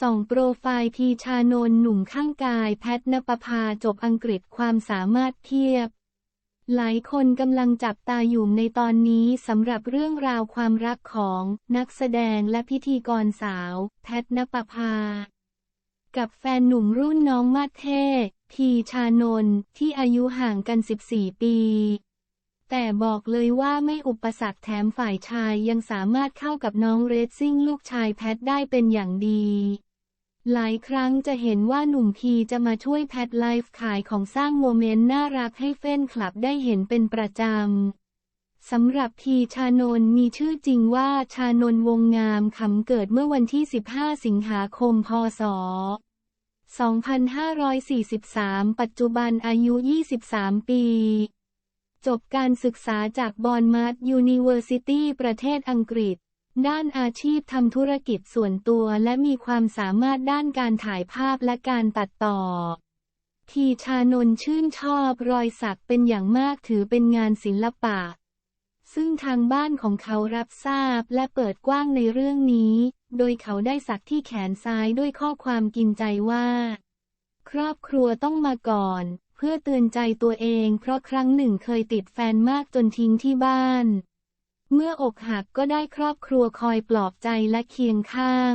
ส่องโปรไฟล์ทีชานนหนุ่มข้างกายแพทนปภาจบอังกฤษความสามารถเทียบ หลายคนกำลังจับตาอยู่ในตอนนี้สำหรับเรื่องราวความรักของนักแสดงและพิธีกรสาว แพทนปภา กับแฟนหนุ่มรุ่นน้องมาเททีชานนท์ที่อายุห่างกัน 14 ปีแต่บอกเลยว่าไม่อุปสรรคแถมฝ่ายชายยังสามารถเข้ากับน้องเรซซิ่งลูกชายแพทได้เป็นอย่างดี หลายครั้งจะเห็นว่าหนุ่มพีจะมาช่วยแพทไลฟ์ขายของสร้างโมเมนต์น่ารักให้แฟนคลับได้เห็นเป็นประจำ สำหรับทีชานนมีชื่อจริงว่าชานนวงงามขำเกิดเมื่อวันที่ 15 สิงหาคม พศ 2543 ปัจจุบันอายุ 23 ปี จบการศึกษาจากบอนมาร์ยูนิเวอร์ซิตี้ประเทศอังกฤษ ด้านอาชีพทำธุรกิจส่วนตัวและมีความสามารถด้านการถ่ายภาพและการตัดต่อ ทีชานนชื่นชอบรอยสักเป็นอย่างมากถือเป็นงานศิลปะ ซึ่งทางบ้านของเขารับทราบและเปิดกว้างในเรื่องนี้ โดยเขาได้สักที่แขนซ้ายด้วยข้อความกินใจว่า ครอบครัวต้องมาก่อน เพื่อเตือนใจตัวเอง เพราะครั้งหนึ่งเคยติดแฟนมากจนทิ้งที่บ้าน เมื่ออกหักก็ได้ครอบครัวคอยปลอบใจและเคียงข้าง